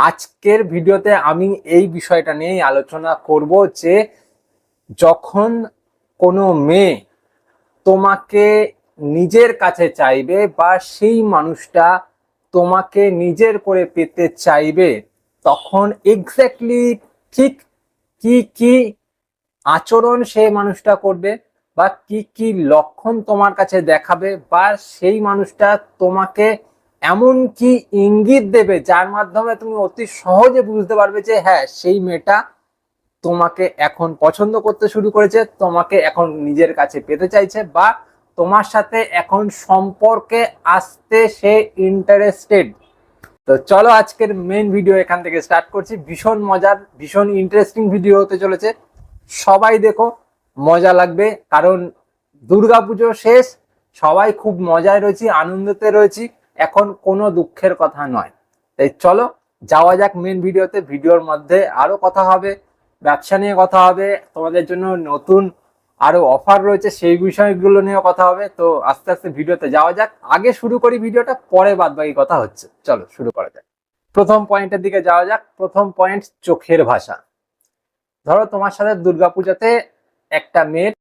আজকের ভিডিওতে আমি এই বিষয়টা নিয়েই আলোচনা করব যে যখন কোনো মেয়ে তোমাকে নিজের কাছে চাইবে বা সেই মানুষটা তোমাকে নিজের করে পেতে চাইবে, তখন এক্স্যাক্টলি ঠিক কি কি আচরণ সেই মানুষটা করবে বা কি কি লক্ষণ তোমার কাছে দেখাবে বা সেই মানুষটা তোমাকে এমন কি ইঙ্গিত দেবে যার মাধ্যমে তুমি অতি সহজে বুঝতে পারবে যে হ্যাঁ সেই মেয়েটা তোমাকে এখন পছন্দ করতে শুরু করেছে, তোমাকে এখন নিজের কাছে পেতে চাইছে বা তোমার সাথে এখন সম্পর্কে আসতে সে ইন্টারেস্টেড তো চলো আজকের মেন ভিডিও এখান থেকে স্টার্ট করছি। ভীষণ মজার, ভীষণ ইন্টারেস্টিং ভিডিও হতে চলেছে। সবাই দেখো, মজা লাগবে, কারণ দুর্গাপুজো শেষ, সবাই খুব মজায় রয়েছি, আনন্দতে রয়েছি। এখন কোনো দুঃখের কথা নয়। তাই চলো, যাওয়া যাক মেন ভিডিওতে। ভিডিওর মধ্যে আরও কথা হবে, ব্যবসা নিয়ে কথা হবে, তোমাদের জন্য নতুন আরও অফার রয়েছে, সেই বিষয়গুলো নিয়ে কথা হবে। তো আস্তে আস্তে ভিডিওতে যাওয়া যাক। আগে শুরু করি ভিডিওটা, পরে বাদ বাকি কথা হচ্ছে। চলো, শুরু করা যাক। প্রথম পয়েন্টের দিকে যাওয়া যাক। প্রথম পয়েন্ট চোখের ভাষা। ধরো, তোমার সাথে দুর্গাপূজাতে একটা মেয়ের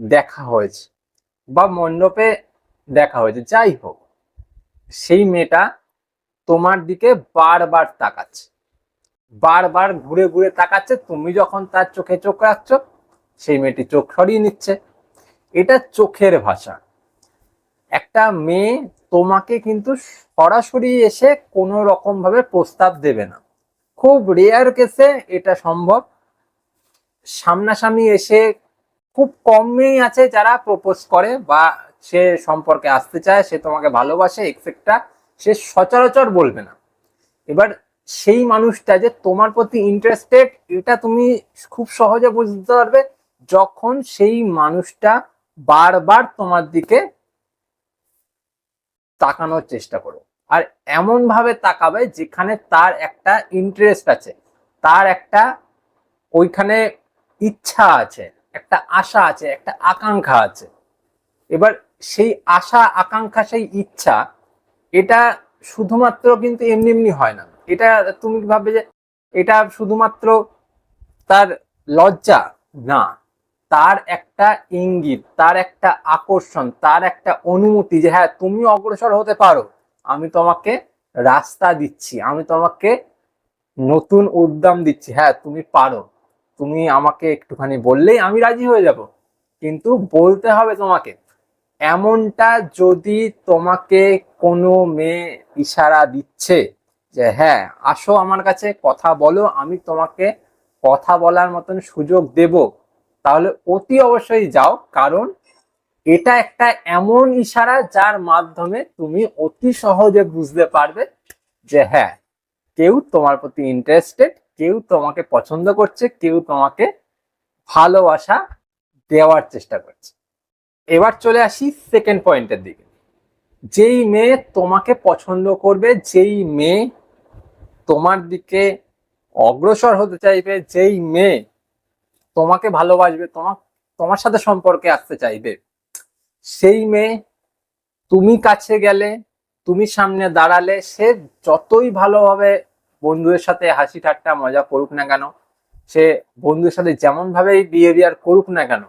দেখা হয়েছে, বা মণ্ডপে দেখা হয়েছে, যাই হোক। সেই মেয়েটা তোমার দিকে বারবার তাকাচ্ছে। বারবার ঘুরে ঘুরে তাকাচ্ছে, তুমি যখন তার চোখে চোখ রাখছো, সেই মেয়েটি চোখ সরিয়ে নিচ্ছে। এটা চোখের ভাষা। একটা মেয়ে তোমাকে কিন্তু সরাসরি এসে কোনো রকম ভাবে প্রস্তাব দেবে না। খুব রেয়ার কেসে এটা সম্ভব। সামনাসামনি এসে খুব কম মেয়েই আছে যারা প্রপোজ করে বা সে সম্পর্কে আসতে চায়, সে তোমাকে ভালোবাসে এক্সেট্রা সে সচরাচর বলবে না। এবার সেই মানুষটা যে তোমার প্রতি ইন্টারেস্টেড এটা তুমি খুব সহজে বুঝতে পারবে যখন সেই মানুষটা বারবার তোমার দিকে তাকানোর চেষ্টা করো। আর এমন ভাবে তাকাবে যেখানে তার একটা ইন্টারেস্ট আছে, তার একটা ওইখানে ইচ্ছা আছে, একটা আশা আছে, একটা আকাঙ্ক্ষা আছে। এবার সেই আশা, আকাঙ্ক্ষা, সেই ইচ্ছা, এটা শুধুমাত্র কিন্তু এমনি এমনি হয় না। এটা তুমি ভাববে যে এটা শুধুমাত্র তার লজ্জা? না। তার একটা ইঙ্গিত, তার একটা আকর্ষণ, তার একটা অনুমতি যে হ্যাঁ তুমি অগ্রসর হতে পারো। আমি তোমাকে রাস্তা দিচ্ছি, আমি তোমাকে নতুন উদ্যম দিচ্ছি। হ্যাঁ তুমি পারো। তুমি আমাকে একটুখানি বললেই আমি রাজি হয়ে যাব। কিন্তু বলতে হবে তোমাকে। এমনটা যদি তোমাকে কোনো মেয়ে ইশারা দিচ্ছে যে হ্যাঁ আসো আমার কাছে, কথা বলো, আমি তোমাকে কথা বলার মতন সুযোগ দেব, তাহলে অতি অবশ্যই যাও। কারণ এটা একটা এমন ইশারা যার মাধ্যমে তুমি অতি সহজে বুঝতে পারবে যে হ্যাঁ কেউ তোমার প্রতি ইন্টারেস্টেড কেউ তোমাকে পছন্দ করছে, কেউ তোমাকে ভালোবাসা দেওয়ার চেষ্টা করছে। এবার চলে আসি সেকেন্ড পয়েন্টের দিকে। যেই মেয়ে তোমাকে পছন্দ করবে, যেই মেয়ে তোমার দিকে অগ্রসর হতে চাইবে, যেই মেয়ে তোমাকে ভালোবাসবে তোমার তোমার সাথে সম্পর্কে আসতে চাইবে, সেই মেয়ে তুমি কাছে গেলে, তুমি সামনে দাঁড়ালে, সে যতই ভালোভাবে বন্ধুদের সাথে হাসি ঠাট্টা মজা করুক না কেন, সে বন্ধুদের সাথে যেমন ভাবে বিহেভিয়ার করুক না কেন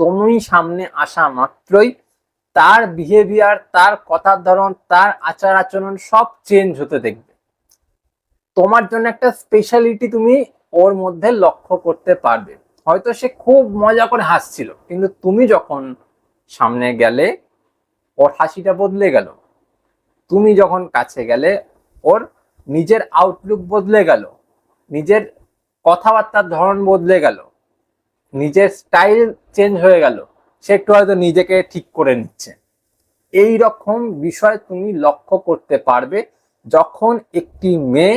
তুমি সামনে আসা মাত্রই তার বিহেভিয়ার তার কথার ধরন, তার আচার আচরণ সব চেঞ্জ হতে দেখবে। তোমার জন্য একটা স্পেশালিটি তুমি ওর মধ্যে লক্ষ্য করতে পারবে। হয়তো সে খুব মজা করে হাসছিল, কিন্তু তুমি যখন সামনে গেলে ওর হাসিটা বদলে গেল। তুমি যখন কাছে গেলে ওর নিজের আউটলুক বদলে গেল। নিজের কথাবার্তার ধরন বদলে গেল। নিজের স্টাইল চেঞ্জ হয়ে গেল, সে একটু হয়তো নিজেকে ঠিক করে নিচ্ছে। এই রকম বিষয় তুমি লক্ষ্য করতে পারবে যখন একটি মেয়ে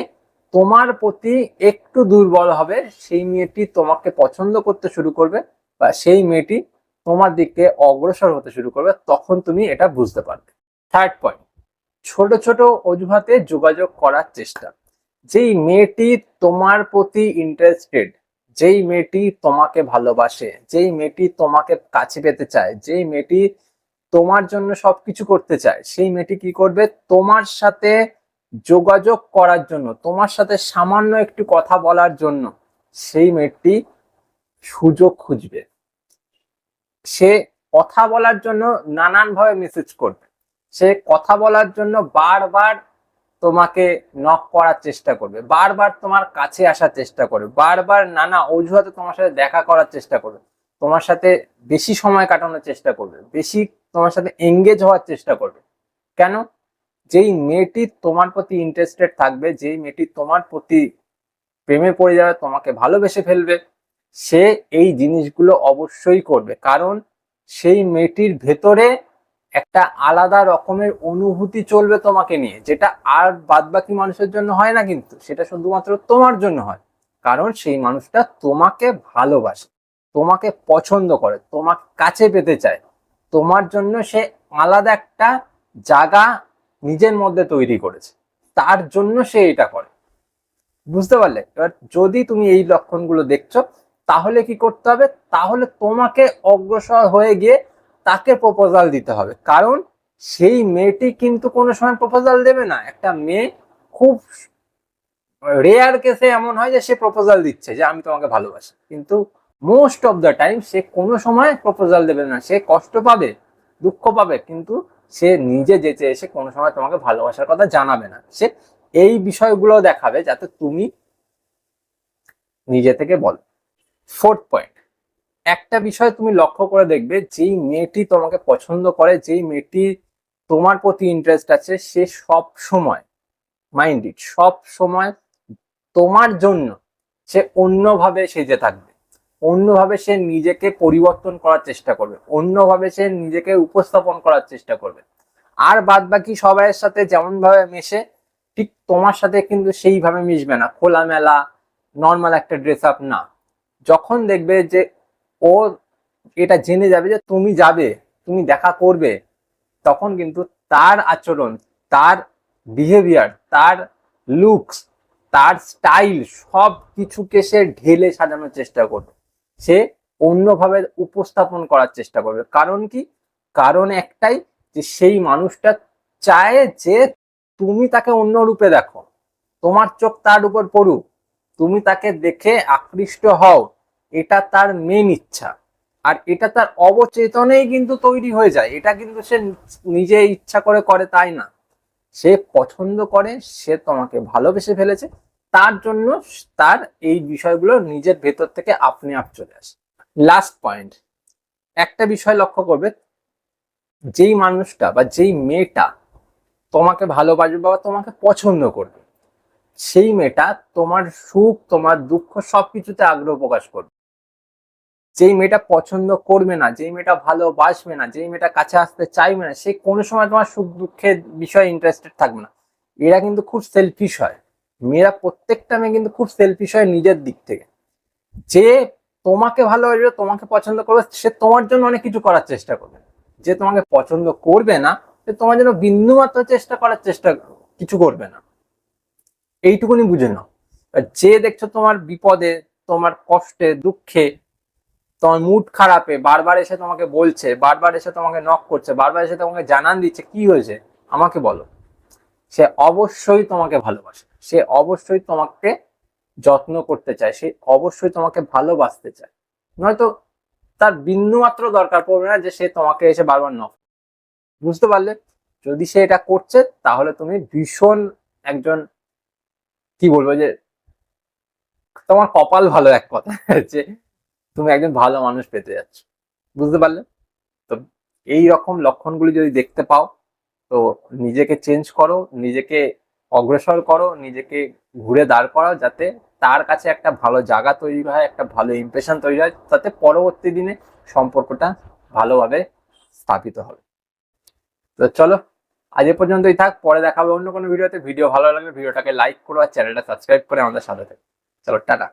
তোমার প্রতি একটু দুর্বল হবে, সেই মেয়েটি তোমাকে পছন্দ করতে শুরু করবে বা সেই মেয়েটি তোমার দিকে অগ্রসর হতে শুরু করবে, তখন তুমি এটা বুঝতে পারবে। থার্ড পয়েন্ট ছোট ছোট অজুহাতে যোগাযোগ করার চেষ্টা। যেই মেয়েটি তোমার প্রতি ইন্টারেস্টেড যেই মেয়েটি তোমাকে ভালোবাসে, যেই মেয়েটি তোমাকে কাছে পেতে চায়, যেই মেয়েটি তোমার জন্য সবকিছু করতে চায়, সেই মেয়েটি কি করবে? তোমার সাথে যোগাযোগ করার জন্য, তোমার সাথে সামান্য একটু কথা বলার জন্য সেই মেয়েটি সুযোগ খুঁজবে। সে কথা বলার জন্য নানানভাবে মেসেজ করবে। সে কথা বলার জন্য বারবার তোমাকে নক করার চেষ্টা করবে, বারবার তোমার কাছে আসার চেষ্টা করবে, বারবার নানা অজুহাতে তোমার সাথে দেখা করার চেষ্টা করবে, তোমার সাথে বেশি সময় কাটানোর চেষ্টা করবে, বেশি তোমার সাথে এঙ্গেজ হওয়ার চেষ্টা করবে। কেন? যেই মেয়েটি তোমার প্রতি ইন্টারেস্টেড থাকবে, যেই মেয়েটি তোমার প্রতি প্রেমে পড়ে যাবে, তোমাকে ভালোবেসে ফেলবে, সে এই জিনিসগুলো অবশ্যই করবে। কারণ সেই মেয়েটির ভেতরে একটা আলাদা রকমের অনুভূতি চলবে তোমাকে নিয়ে, যেটা আর বাদবাকি মানুষের জন্য হয় না কিন্তু, সেটা শুধুমাত্র তোমার জন্য হয়। কারণ সেই মানুষটা তোমাকে ভালোবাসে, তোমাকে পছন্দ করে, তোমার কাছে পেতে চায়। তোমার জন্য সে আলাদা একটা জায়গা নিজের মধ্যে তৈরি করেছে, তার জন্য সে এটা করে। বুঝতে পারলে? এবার যদি তুমি এই লক্ষণগুলো দেখছ, তাহলে কি করতে হবে? তাহলে তোমাকে অগ্রসর হয়ে গিয়ে তাকে প্রপোজাল দিতে হবে। কারণ সেই মেয়েটি কিন্তু কোনো সময় প্রপোজাল দেবে না। একটা মেয়ে খুব রেয়ার কেসে এমন হয় যে সে প্রপোজাল দিচ্ছে যে, আমি তোমাকে ভালোবাসি। কিন্তু মোস্ট অফ দ্য টাইম সে কোনো সময় প্রপোজাল দেবে না। সে কষ্ট পাবে, দুঃখ পাবে, কিন্তু সে নিজে যেতে এসে কোনো সময় তোমাকে ভালোবাসার কথা জানাবে না। সে এই বিষয়গুলো দেখাবে যাতে তুমি নিজে থেকে বলো। ফোর্থ পয়েন্ট একটা বিষয় তুমি লক্ষ্য করে দেখবে, যেই মেয়েটি তোমাকে পছন্দ করে, যেই মেয়েটি তোমার প্রতি ইন্টারেস্ট আছে, সে সব সময় মাইন্ড ইট সব সময় তোমার জন্য সে অন্যভাবে সেজে থাকবে। অন্যভাবে সে নিজেকে পরিবর্তন করার চেষ্টা করবে। অন্যভাবে সে নিজেকে উপস্থাপন করার চেষ্টা করবে। আর বাদ বাকি সবাইয়ের সাথে যেমন ভাবে মেশে, ঠিক তোমার সাথে কিন্তু সেইভাবে মিশবে না। খোলামেলা নর্মাল একটা ড্রেস আপ না। যখন দেখবে যে ও এটা জেনে যাবে যে তুমি যাবে, তুমি দেখা করবে, তখন কিন্তু তার আচরণ, তার বিহেভিয়ার তার লুকস তার স্টাইল সব কিছুকে সে ঢেলে সাজানোর চেষ্টা করবে। সে অন্যভাবে উপস্থাপন করার চেষ্টা করবে। কারণ কি? কারণ একটাই যে সেই মানুষটা চায় যে তুমি তাকে অন্য রূপে দেখো। তোমার চোখ তার উপর পড়ুক। তুমি তাকে দেখে আকৃষ্ট হও। এটা তার মেন ইচ্ছা। আর এটা তার অবচেতনেই কিন্তু তৈরি হয়ে যায়। এটা কিন্তু সে নিজে ইচ্ছা করে করে, তাই না? সে পছন্দ করে, সে তোমাকে ভালোবেসে ফেলেছে। তার জন্য তার এই বিষয়গুলো নিজের ভেতর থেকে আপনি আপ চলে আসে। লাস্ট পয়েন্ট একটা বিষয় লক্ষ্য করবে, যেই মানুষটা বা যেই মেয়েটা তোমাকে ভালোবাসবে বা তোমাকে পছন্দ করবে, সেই মেয়েটা তোমার সুখ, তোমার দুঃখ সবকিছুতে আগ্রহ প্রকাশ করবে। যেই মেয়েটা পছন্দ করবে না, যেই মেয়েটা ভালোবাসবে না, যেই মেয়েটা কাছে আসতে চাইবে না, সে কোনো সময় তোমার সুখ দুঃখের বিষয়ে ইন্টারেস্টেড থাকবে না। এরা কিন্তু খুব সেলফিশ হয়। মেয়েরা প্রত্যেকটা মেয়ে কিন্তু খুব সেলফিশ হয় নিজের দিক থেকে। যে তোমাকে ভালোবাসবে, তোমাকে পছন্দ করবে, সে তোমার জন্য অনেক কিছু করার চেষ্টা করবে। যে তোমাকে পছন্দ করবে না, সে তোমার জন্য বিন্দু মাত্র চেষ্টা করার চেষ্টা কিছু করবে না। এইটুকুনি বুঝে নাও। যে দেখছ তোমার বিপদে, তোমার কষ্টে, দুঃখে তোমার মুড খারাপে, বারবার এসে তোমাকে বলছে, বারবার এসে তোমাকে নক করছে, বারবার এসে তোমাকে জানান দিচ্ছে, কি হয়েছে? আমাকে বলো। সে অবশ্যই তোমাকে ভালোবাসে। সে অবশ্যই তোমাকে যত্ন করতে চায়। সে অবশ্যই তোমাকে ভালোবাসতে চায়। নয়তো তার বিন্দু মাত্র দরকার পড়বে না যে সে তোমাকে এসে বারবার নক বুঝতে পারলে? যদি সে এটা করছে, তাহলে তুমি ভীষণ একজন, কি বলব যে, তোমার কপাল ভালো এক কথা যে তুমি একজন ভালো মানুষ পেতে যাচ্ছ। বুঝতে পারলে? তো এই রকম লক্ষণগুলি যদি দেখতে পাও, তো নিজেকে চেঞ্জ করো, নিজেকে অগ্রসর করো, নিজেকে ঘুরে দাঁড় করাও যাতে তার কাছে একটা ভালো জায়গা তৈরি হয়, একটা ভালো ইমপ্রেশন তৈরি হয়, তাতে পরবর্তী দিনে সম্পর্কটা ভালোভাবে স্থাপিত হবে। তো চলো, আজ পর্যন্তই থাক, পরে দেখাবে অন্য কোনো ভিডিওতে। ভিডিও ভালো লাগলে ভিডিওটাকে লাইক করো আর চ্যানেলটা সাবস্ক্রাইব করে আমাদের সাথে থাকো। চলো, টাটা।